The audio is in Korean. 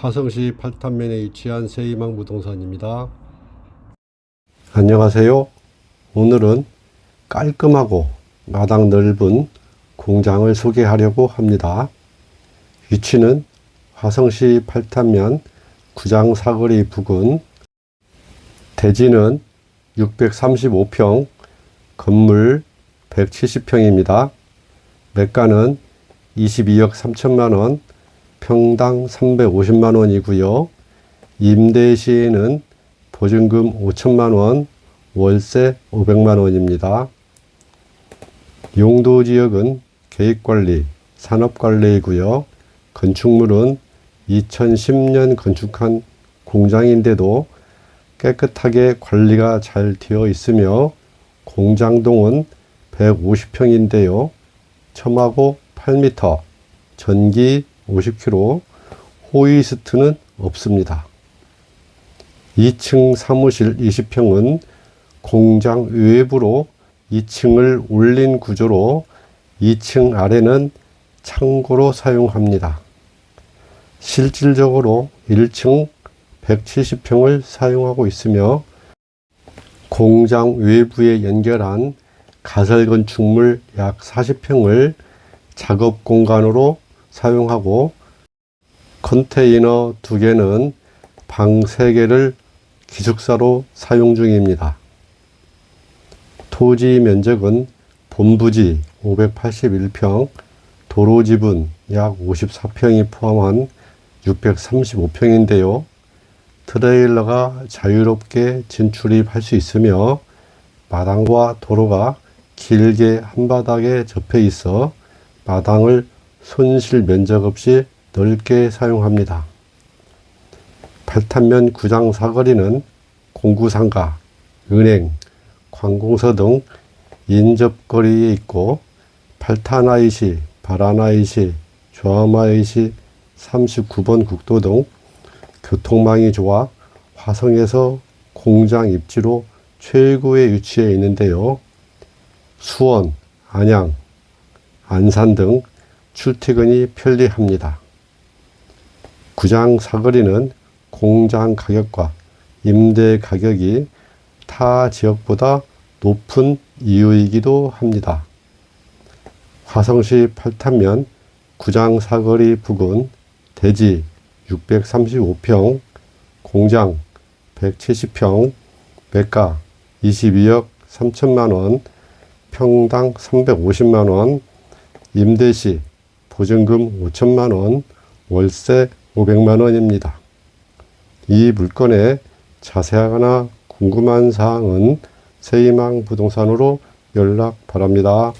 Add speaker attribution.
Speaker 1: 화성시 팔탄면에 위치한 세이망 부동산입니다. 안녕하세요. 오늘은 깔끔하고 마당 넓은 공장을 소개하려고 합니다. 위치는 화성시 팔탄면 구장 사거리 부근 대지는 635평 건물 170평입니다. 매가는 22억 3천만 원, 평당 350만 원이고요. 임대 시에는 보증금 5천만 원, 월세 500만 원입니다. 용도 지역은 계획관리, 산업관리이고요. 건축물은 2010년 건축한 공장인데도 깨끗하게 관리가 잘 되어 있으며 공장동은 150평인데요. 첨하고 8m, 전기 50km, 호이스트는 없습니다. 2층 사무실 20평은 공장 외부로 2층을 올린 구조로 2층 아래는 창고로 사용합니다. 실질적으로 1층 170평을 사용하고 있으며 공장 외부에 연결한 가설 건축물 약 40평을 작업 공간으로 사용하고 컨테이너 두 개는 방 3개를 기숙사로 사용 중입니다. 토지 면적은 본부지 581평, 도로 지분 약 54평이 포함한 635평인데요. 트레일러가 자유롭게 진출입할 수 있으며 마당과 도로가 길게 한바닥에 접해 있어 마당을 손실 면적 없이 넓게 사용합니다. 팔탄면 구장 사거리는 공구상가, 은행, 관공서 등 인접거리에 있고 팔탄아이시, 바라나이시, 조아마이시 39번 국도 등 교통망이 좋아 화성에서 공장 입지로 최고의 위치에 있는데요. 수원, 안양, 안산 등 출퇴근이 편리합니다. 구장 사거리는 공장 가격과 임대 가격이 타 지역보다 높은 이유이기도 합니다. 화성시 팔탄면 구장 사거리 부근 대지 635평, 공장 170평, 매가 22억 3천만 원, 평당 350만 원, 임대시 보증금 5천만 원, 월세 500만 원입니다. 이 물건에 자세하거나 궁금한 사항은 세이망 부동산으로 연락 바랍니다.